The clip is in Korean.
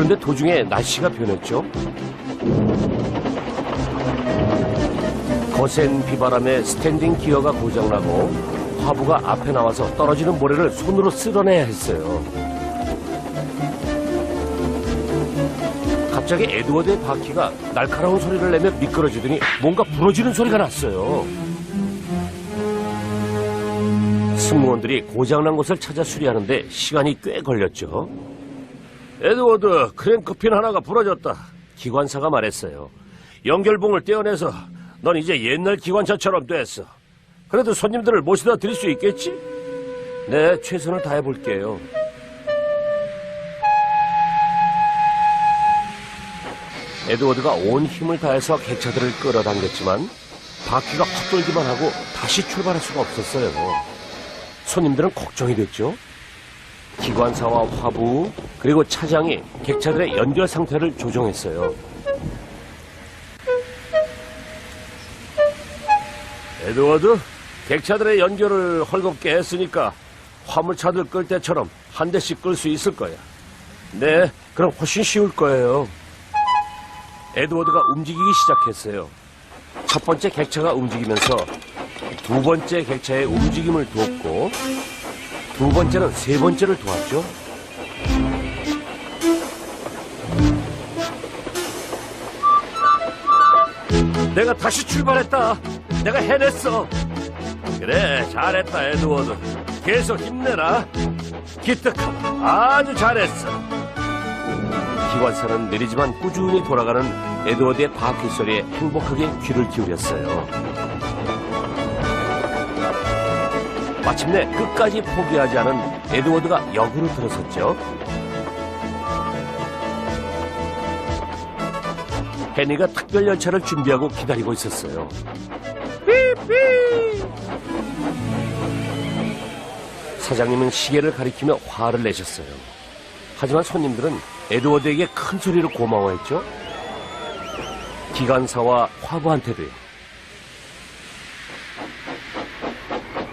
그런데 도중에 날씨가 변했죠. 거센 비바람에 스탠딩 기어가 고장나고 화부가 앞에 나와서 떨어지는 모래를 손으로 쓸어내야 했어요. 갑자기 에드워드의 바퀴가 날카로운 소리를 내며 미끄러지더니 뭔가 부러지는 소리가 났어요. 승무원들이 고장난 곳을 찾아 수리하는데 시간이 꽤 걸렸죠. 에드워드, 크랭크핀 하나가 부러졌다. 기관사가 말했어요. 연결봉을 떼어내서 넌 이제 옛날 기관차처럼 됐어. 그래도 손님들을 모시다 드릴 수 있겠지? 네, 최선을 다해볼게요. 에드워드가 온 힘을 다해서 객차들을 끌어당겼지만 바퀴가 헛돌기만 하고 다시 출발할 수가 없었어요. 손님들은 걱정이 됐죠. 기관사와 화부 그리고 차장이 객차들의 연결 상태를 조정했어요. 에드워드, 객차들의 연결을 헐겁게 했으니까 화물차들 끌 때처럼 한 대씩 끌 수 있을 거야. 네, 그럼 훨씬 쉬울 거예요. 에드워드가 움직이기 시작했어요. 첫 번째 객차가 움직이면서 두 번째 객차의 움직임을 돕고 두 번째는 세 번째를 도왔죠. 내가 다시 출발했다. 내가 해냈어. 그래, 잘했다, 에드워드. 계속 힘내라. 기특하다. 아주 잘했어. 기관사는 느리지만 꾸준히 돌아가는 에드워드의 바퀴 소리에 행복하게 귀를 기울였어요. 마침내 끝까지 포기하지 않은 에드워드가 역으로 들어섰죠. 해니가 특별 열차를 준비하고 기다리고 있었어요. 삐삐! 사장님은 시계를 가리키며 화를 내셨어요. 하지만 손님들은 에드워드에게 큰 소리로 고마워했죠. 기관사와 화부한테도요.